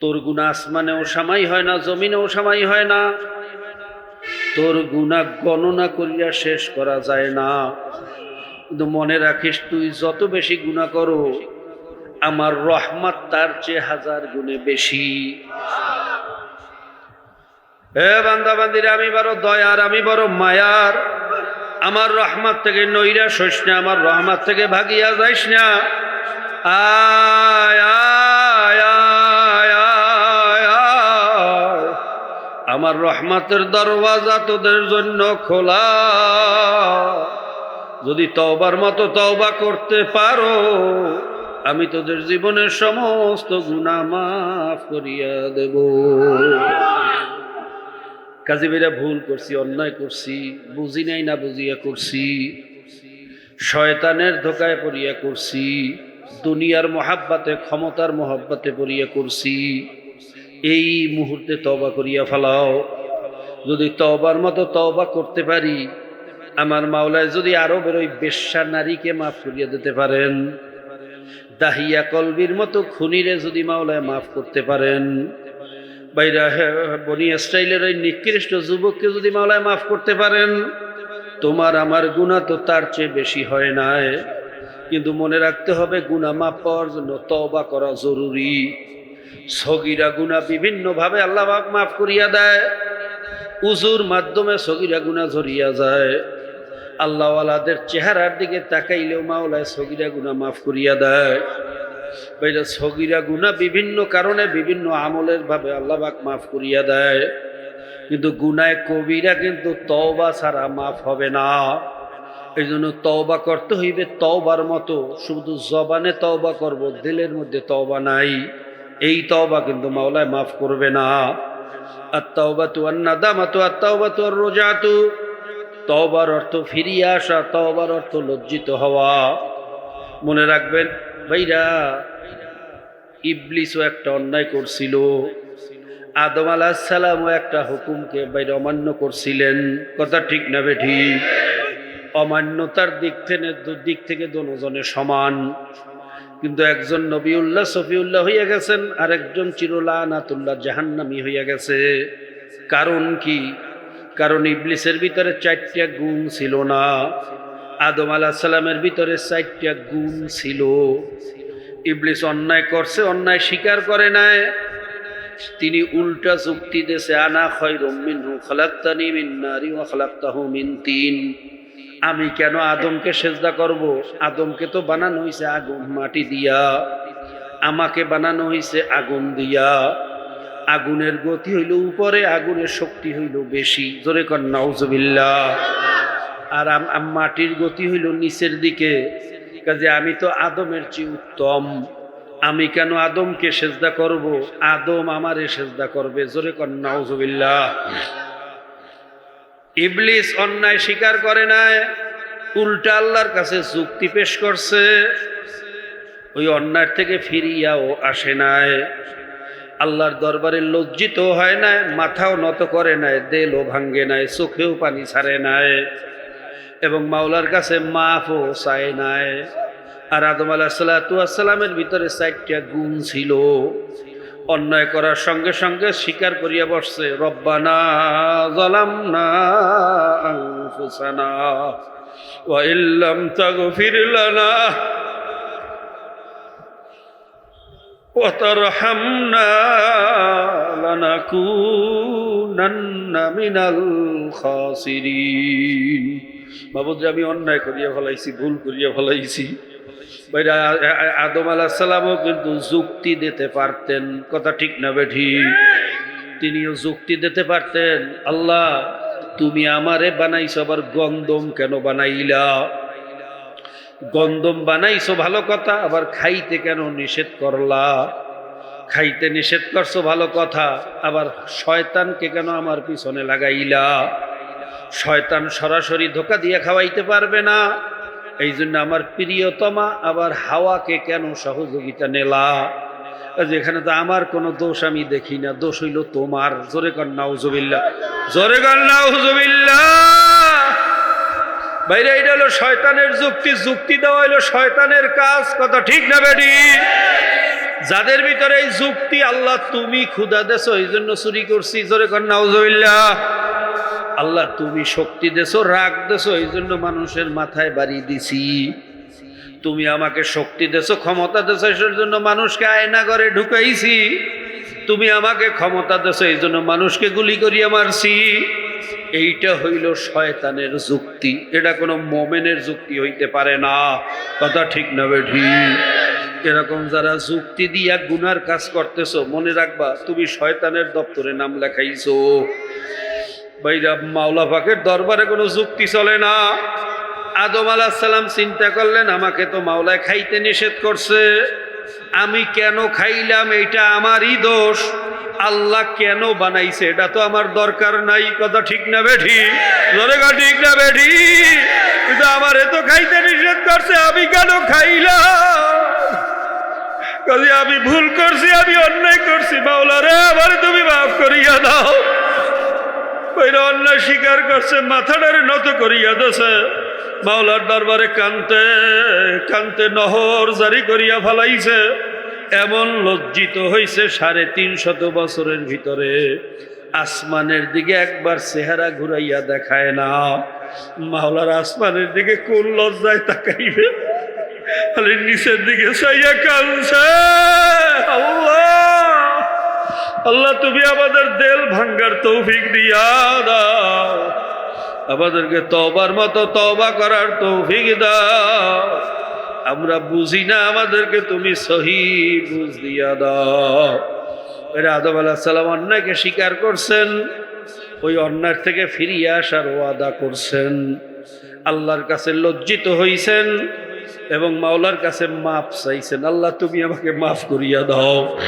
তোর গুণা আসমানেও সামাই হয় না, জমিনেও সামাই হয় না। তোর গুণা গণনা করিয়া শেষ করা যায় না। কিন্তু মনে রাখিস, তুই যত বেশি গুণা করো, আমার রহমত তার চেয়ে হাজার গুণে বেশি। হে বান্দা বান্দিরা আমি বড় দয়ার, আমি বড় মায়ার। আমার রহমত থেকে নইরা সইস না, আমার রহমত থেকে ভাগিয়া যাইস না। আয় আয়। আমার রহমতের দরওয়াজা তোদের জন্য খোলা। যদি তওবার মতো তওবা করতে পারো, আমি তোদের জীবনের সমস্ত গুনাহ মাফ করিয়া দেব। কাজী বেরা ভুল করছি, অন্যায় করছি, বুঝি নাই না বুঝিয়া করছি। শয়তানের ধোকায় পড়িয়া করছি, দুনিয়ার মহাব্বাতে, ক্ষমতার মহাব্বাতে পড়িয়া করছি। এই মুহূর্তে তবা করিয়া ফেলাও। যদি তবার মতো তবা করতে পারি, আমার মাওলায় যদি আরও বেরোই বেশ্যা নারীকে মাফ করিয়া দিতে পারেন। দাহিয়া কলবির মতো খুনিরে যদি মাওলায় মাফ করতে পারেন। বাইরা বনি স্টাইলের ওই নিকৃষ্ট যুবককে যদি মাওলায় মাফ করতে পারেন, তোমার আমার গুণা তো তার চেয়ে বেশি হয় নাই। কিন্তু মনে রাখতে হবে গুণা মাফ পাওয়ার জন্য তবা করা জরুরি। সগিরা গুণা বিভিন্নভাবে আল্লাহ মাফ করিয়া দেয়। উজুর মাধ্যমে সগিরা গুণা ঝরিয়া যায়। আল্লাহওয়ালাদের চেহারার দিকে তাকাইলেও মাওলায় সগিরা গুণা মাফ করিয়া দেয়। সগিরা গুণা বিভিন্ন কারণে, বিভিন্ন আমলের ভাবে আল্লাহ পাক মাফ করিয়া দেয়। কিন্তু গুনায় কবিরা কিন্তু তওবা ছাড়া মাফ হবে না। এই জন্য তওবা করতে হইবে তওবার মতো। শুধু জবানে তওবা করব, দিলের মধ্যে তওবা নাই। এই তওবা কিন্তু মাওলায় মাফ করবে না। আর অর্থ ফিরিয়ে অর্থ লজ্জিত হওয়া। মনে রাখবেন, ভাইরা, ইবলিসও একটা অন্যায় করছিল। আদম একটা হুকুমকে বাইরে অমান্য করছিলেন। কথা ঠিক না বে ঠিক অমান্যতার দিক থেকে দিক থেকে দুজনে সমান। কিন্তু একজন নবীউল্লাহ, সফিউল্লাহ হইয়া গেছেন আর একজন চিরুল্লাহ নাতুল্লাহ জাহান্নামি হইয়া গেছে। কারণ কি? কারণ ইবলিসের ভিতরে চারটা গুণ ছিল না। আদম আলাহ সাল্লামের ভিতরে চারটা গুণ ছিল। ইবলিস অন্যায় করছে, অন্যায় স্বীকার করে নাই। তিনি উল্টা যুক্তি দেশে আনা খয় রমিন হু খালাক্তানি মিন ও খালাক্তাহু মিন তিন। আমি কেন আদমকে সেজদা করব? আদমকে তো বানানো হয়েছে আগুন মাটি দিয়া। আমাকে বানানো হয়েছে আগুন দিয়া। আগুনের গতি হইল উপরে, আগুনের শক্তি হইল বেশি। জোরে কর নাউজবিল্লা আর মাটির গতি হইল নিচের দিকে। কাজে আমি তো আদমের চেয়ে উত্তম। আমি কেন আদমকে সেজদা করব? আদম আমারে সেজদা করবে। জোরে কর নাউজবিল্লা ইবলিস অন্যায় স্বীকার করে নাই, উল্টা আল্লাহর কাছে যুক্তি পেশ করছে, ওই অন্যায় থেকে ফিরিয়াও আসে নাই। আল্লাহর দরবারে লজ্জিত হয় নাই, মাথাও নত করে নাই, দেলও ভাঙ্গে নাই, চোখেও পানি ছাড়ে নাই এবং মাওলার কাছে মাফও চায় নাই। আর আদম আলাহ সাল্লামের ভিতরে চারটা গুণ ছিল। অন্যায় করার সঙ্গে সঙ্গে স্বীকার করিয়া বসছে, রব্বানা ওয়া ইল্লাম তাগফির লানা ওয়া তারহামনা লানাকুনান্না মিনাল খাসিরিন। বাবুজি, আমি অন্যায় করিয়া ফেলাইছি, ভুল করিয়া ফেলাইছি। আদম আলাহ সালামও কিন্তু যুক্তি দিতে পারতেন। কথা ঠিক না বেঠি? তিনিও যুক্তি দিতে পারতেন। আল্লাহ, তুমি আমারে বানাইছো, আবার গন্দম কেন বানাইলা? গন্দম বানাইছো ভালো কথা, আবার খাইতে কেন নিষেধ করলা? খাইতে নিষেধ করছ ভালো কথা, আবার শয়তানকে কেন আমার পিছনে লাগাইলা? শয়তান সরাসরি ধোকা দিয়ে খাওয়াইতে পারবে না। এই জন্য আমার প্রিয়তমা আবার হাওয়াকে কেন সহযোগিতা নেলা? যেখানে তো আমার কোনো দোষ আমি দেখি না, দোষ হইল তোমার। জোরে কন্যা উজুবিল্লা জোরে কন্যা উজুবিল্লা বাইরে এটা হলো শয়তানের যুক্তি যুক্তি দেওয়া হইল শয়তানের কাজ। কথা ঠিক না বেডি যাদের ভিতরে এই যুক্তি আল্লাহ তুমি ক্ষুদা দেছো এই জন্য চুরি করছি। জোরে কন্যা উজুবিল্লা আল্লাহ, তুমি শক্তি দেছো, রাগ দেছো, এই জন্য মানুষের মাথায় বাড়ি দিছি। তুমি আমাকে শক্তি দেছো, ক্ষমতা দেছো এর জন্য মানুষকে আয়না করে ঢুকাইছি। তুমি আমাকে ক্ষমতা দেছো, এই জন্য মানুষকে গুলি করিয়া মারছি। এইটা হইল শয়তানের যুক্তি। এটা কোনো মোমেনের যুক্তি হইতে পারে না। কথা ঠিক না বেঠি। এরকম যারা যুক্তি দিয়া গুনার কাজ করতেছো, মনে রাখবা, তুমি শয়তানের দপ্তরে নাম লেখাইছো। বাইরা মাওলা পাকের দরবারে কোনো যুক্তি চলে না। আদম আলাহিসাল্লাম চিন্তা করলেন, আমাকে তো মাওলায় খাইতে নিষেধ করছে। আমি কেন খাইলাম? এটা আমারই দোষ। আল্লাহ কেন বানাইছে? এটা তো আমার দরকার নাই। কথা ঠিক না বেঠি? ঠিক না বেঠি? কিন্তু আমার এত খাইতে নিষেধ করছে, আমি কেন খাইলাম? আমি ভুল করছি, আমি অন্যায় করছি। মাওলা রে তুমি মাফ করিয়া দাও। ওইরা অন্যায় স্বীকার করছে, মাথাটারে নত করিয়া দেছে। মাওলার দরবারে কান্তে কান্তে নহর জারি করিয়া ফেলাইছে। এমন লজ্জিত হইছে সাড়ে তিন শত বছরের ভিতরে। আসমানের দিকে একবার চেহারা ঘুরাইয়া দেখায় না। মাওলার আসমানের দিকে কোন লজ্জায় তাকাইবে? নিচের দিকে চাইয়া কানছে। আল্লাহ! আল্লাহ, তুমি আমাদের দেল ভাঙ্গার তৌফিক দিয়া দাও। আমাদেরকে তবার মতো তবা করার তৌফিক দাও। আমরা বুঝি না আমাদেরকে তুমি সহি বুঝ দিয়া দাও। এরা আদম আলাহ সাল্লাম অন্যায়কে স্বীকার করছেন, ওই অন্যায় থেকে ফিরিয়ে আসার ওয়াদা করছেন। আল্লাহর কাছে লজ্জিত হইছেন এবং মাওলার কাছে মাফ চাইছেন। আল্লাহ, তুমি আমাকে মাফ করিয়া দাও।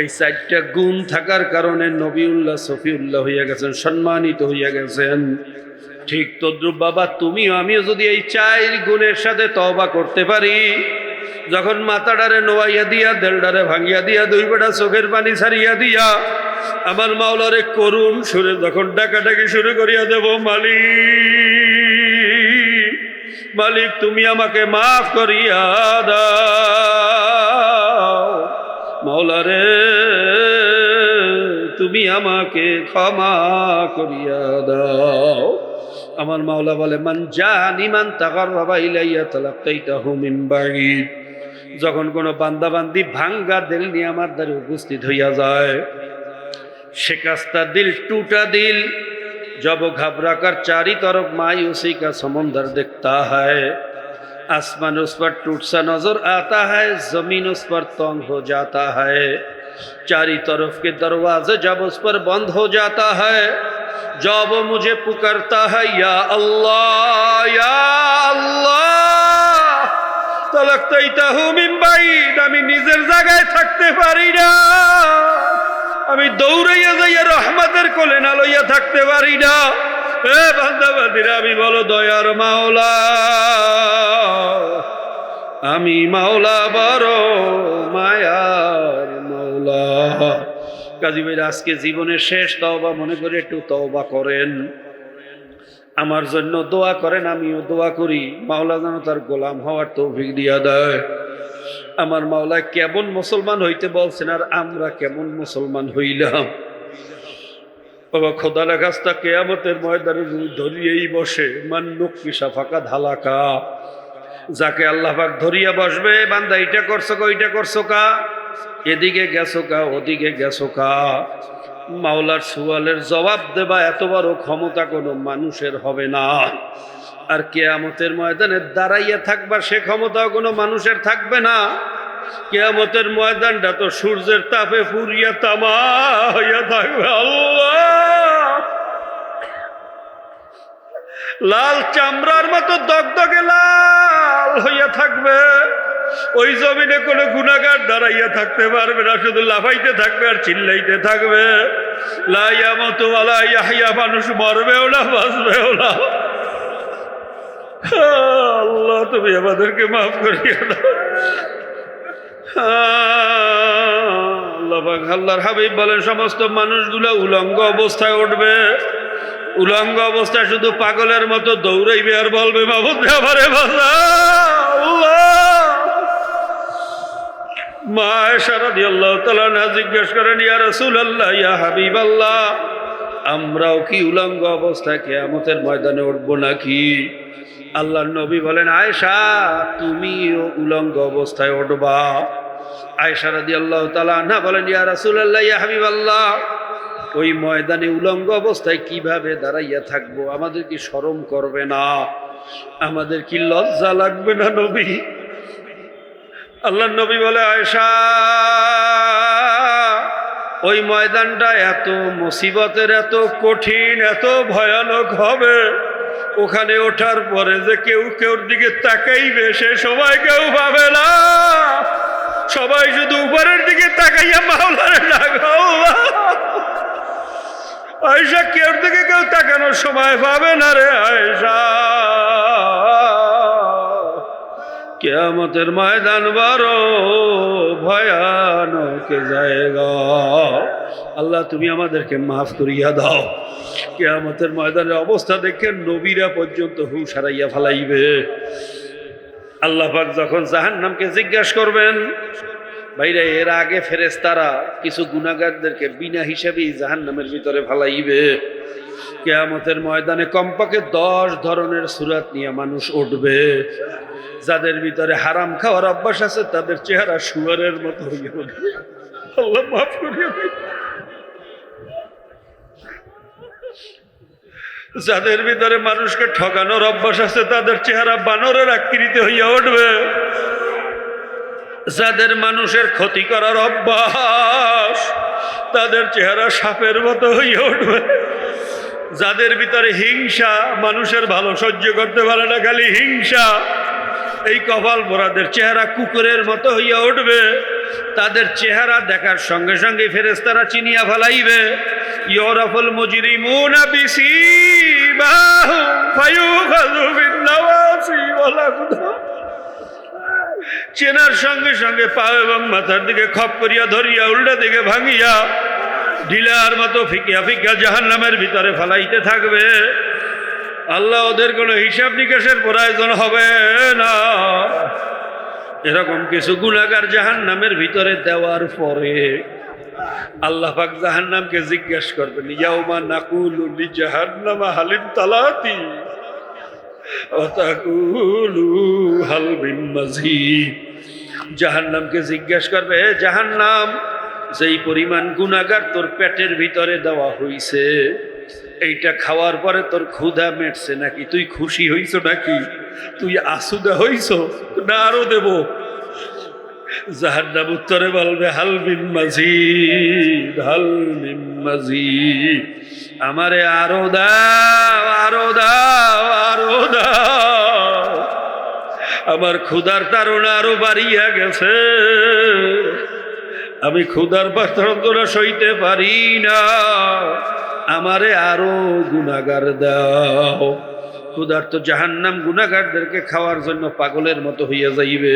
এই চারটা গুণ থাকার কারণে নবীউল্লাহ, সফিউল্লাহ হইয়া গেছেন, সম্মানিত হইয়া গেছেন। ঠিক তদ্রুপ বাবা, তুমিও আমিও যদি এই চার গুণের সাথে তবা করতে পারি, যখন মাথাডারে নোয়াইয়া দিয়া দেলডারে ভাঙিয়া দিয়া, দুই বেটা চোখের পানি ছাড়িয়া দিয়া, আমার মাওলারে করুণ সুরে যখন ডাকাডাকি শুরু করিয়া দেব, মালিক মালিক, তুমি আমাকে মাফ করিয়া দাও। মৌলারে, তুমি আমাকে ক্ষমা করিয়া দাও। আমার মাওলা বলে, মান জান ইমান তাকার বাবা ইলাইয়া তালাক্তাইটা হুম ইম্বাগিদ যখন কোনো বান্দাবান্দি ভাঙ্গা দিল নিয়ে আমার দ্বারে উপস্থিত হইয়া যায়, সে কাস্তা দিল, টুটা দিল। জব ঘাবরাকার চারি তরফ মাই সেই কা সমন্দর দেখতা হয়। आसमान उस पर टूट सा नजर आता है जमीन उस पर तंग हो जाता है चारी तरफ के दरवाजे जब उस पर बंद हो जाता है जब वो मुझे पुकारता है या अल्लाह या अल्लाह তলাক্তাইতাহু মিন বাইদ আমি নিজের জায়গায় থাকতে পারি না আমি দৌড়াইয়া যাইয়া রহমতের কোলে না লইয়া থাকতে পারি না এ বান্দাবাদিরা আমি বলো দয়ার মাওলা আমি মাওলা, বড় মায়ার মাওলা। কাজী ভাই আজকে জীবনের শেষ তওবা মনে করে একটু তওবা করেন। আমার জন্য দোয়া করেন, আমিও দোয়া করি। মাওলা যেন তার গোলাম হওয়ার তৌফিক দিয়া দেয়। আমার মাওলা, কেমন মুসলমান হইতে বলছেন, আর আমরা কেমন মুসলমান হইলাম। বাবা খোদালা গাছটা কেয়ামতের ময়দানে ধরিয়েই বসে মান নকিসা ফাঁকা ধালাকা। যাকে আল্লাহ পাক ধরিয়া বসবে, বান্দা এটা করছ কা, ওইটা করছ কা? এদিকে গেছো কা, ওদিকে গেছো কা? মাওলার সুয়ালের জবাব দেবা, এত বড় ক্ষমতা কোনো মানুষের হবে না। আর কেয়ামতের ময়দানে দাঁড়াইয়া থাকবা, সে ক্ষমতাও কোনো মানুষের থাকবে না। কেয়ামতের ময়দানটা তো সূর্যের তাপে ফুরিয়া তামা হইয়া থাকবে, আল্লাহ! লাল চামড়ার মতো দগদগে লাল থাকবে ওই জমিনে কোনো গুণাগার দাঁড়াইয়া থাকতে পারবে না, শুধু লাফাইতে থাকবে আর চিল্লাইতে থাকবে। লাইয়া মতো ইয়াহিয়া মানুষ মরবেও না, বাঁচবেও না। আল্লাহ, তুমি আমাদেরকে মাফ করিয়ে দাও। আল্লাহ আল্লাহর হাবিব বলেন, সমস্ত মানুষগুলো উলঙ্গ অবস্থায় উঠবে। উলঙ্গ অবস্থায় শুধু পাগলের মতো দৌড়াইবে আর বলবে মাহবুদ আমারে বাঁচা মা জিজ্ঞেস করেন, ইয়া রসুল আল্লাহ ইয়া হাবিব আল্লাহ আমরাও কি উলঙ্গ অবস্থায় কেয়ামতের ময়দানে উঠবো নাকি? আল্লাহ নবী বলেন, আয়েশা, তুমিও উলঙ্গ অবস্থায় উঠবা। আয়েশা রাদি আল্লাহ তালা না বলেন, ইয়া রাসুল আল্লাহ ইয়া হাবিব আল্লাহ ওই ময়দানে উলঙ্গ অবস্থায় কীভাবে দাঁড়াইয়া থাকব? আমাদের কি শরম করবে না? আমাদের কি লজ্জা লাগবে না নবী? আল্লাহ নবী বলে, আয়েশা, ওই ময়দানটা এত মুসিবতের, এত কঠিন, এত ভয়ানক হবে। ওখানে ওঠার পরে যে কেউ কেউর দিকে তাকাইবে, সে সময় কেউ পাবে না। সবাই শুধু উপরের দিকে তাকাইয়া মাওলারে আয়সা কেউর দিকে কেউ তাকানোর সময় পাবে না রে আয়সা কেয়ামতের ময়দান বড় ভয়ানক জায়গা। আল্লাহ, তুমি আমাদেরকে মাফ করিয়া দাও। কেয়ামতের ময়দানের অবস্থা দেখে নবীরা পর্যন্ত হুশ হারাইয়া ফেলাইবে। আল্লাহ যখন জাহান্নামকে জিজ্ঞাসা করবেন, ভাইরা, এর আগে ফেরেস্তারা কিছু গুণাগারদেরকে বিনা হিসাবেই জাহান্নামের ভিতরে ফালাইবে? কেয়ামতের ময়দানে কমপক্ষে দশ ধরনের সুরাত নিয়ে মানুষ উঠবে। যাদের ভিতরে হারাম খাওয়ার অভ্যাস আছে, তাদের চেহারা শুয়ারের মতো যাদের ভিতরে মানুষকে ঠকানোর অভ্যাস আছে, তাদের চেহারা বানরের আকৃতি হইয়া উঠবে। যাদের মানুষের ক্ষতি করার অভ্যাস, তাদের চেহারা সাপের মতো হইয়া উঠবে। যাদের ভিতরে হিংসা মানুষের ভালো সহ্য করতে পারে না, খালি হিংসা। এই কপাল পোড়াদের চেহারা কুকুরের মতো হইয়া উঠবে। তাদের চেহারা দেখার সঙ্গে সঙ্গে ফেরেস্তারা চিনিয়া ফেলাইবে। ইউরাফুল মুজরিমুনা চেনার সঙ্গে সঙ্গে পা এবং মাথার দিকে খপ করিয়া ধরিয়া উল্টা দিকে ভাঙিয়া ঢিলার মতো ফিকিয়া ফিকিয়া জাহান নামের ভিতরে ফালাইতে থাকবে। আল্লাহ ওদের কোনো হিসাব নিকাশের প্রয়োজন হবে না। এরকম কিছু গুণাগার জাহান নামের ভিতরে দেওয়ার পরে আল্লাহ পাক জাহান নামকে জিজ্ঞাসা করবেন, ইয়াউমা নাকুলু জাহান্নামা হালিম তালাতি? জাহান্নামকে জিজ্ঞেস করবে "হে জাহান্নাম যেই পরিমাণ গুণাগার তোর পেটের ভিতরে দেওয়া হইছে, এইটা খাওয়ার পরে তোর ক্ষুধা মেটছে নাকি? তুই খুশি হইছ নাকি? তুই আসুদা হইছ? না আরও দেব। জাহান্নাম উত্তরে বলবে, হাল বিন মাজিদ, হাল বিন মাজিদ। আমারে আরও দাও আরও দাও আরও দাও। আমার ক্ষুধার তারণা আরও বাড়িয়া গেছে। আমি ক্ষুধার পাত্ররা সইতে পারি না। আমারে আরও গুণাগার দাও। ক্ষুধার তো জাহান্নাম গুণাগারদেরকে খাওয়ার জন্য পাগলের মতো হইয়া যাইবে।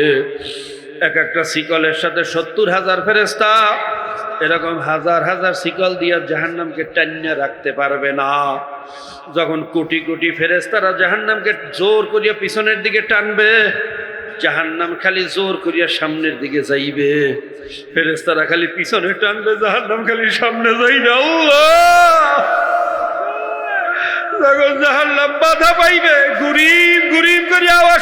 এক একটা শিকলের সাথে সত্তর হাজার ফেরেস্তা এরকম হাজার হাজার শিকল দিয়া জাহান্নামকে টান্যা রাখতে পারবে না। যখন কোটি কোটি ফেরেস্তারা জাহান্নামকে জোর করিয়া পিছনের দিকে টানবে জাহান্নাম খালি জোর করিয়া সামনের দিকে যাইবে। ফেরেস্তারা খালি পিছনে টানবে, জাহান্নাম খালি সামনে যাইবে। না জাহান্নাম বাধা পাইবে, গুরিম গুরিম করিয়া আওয়াজ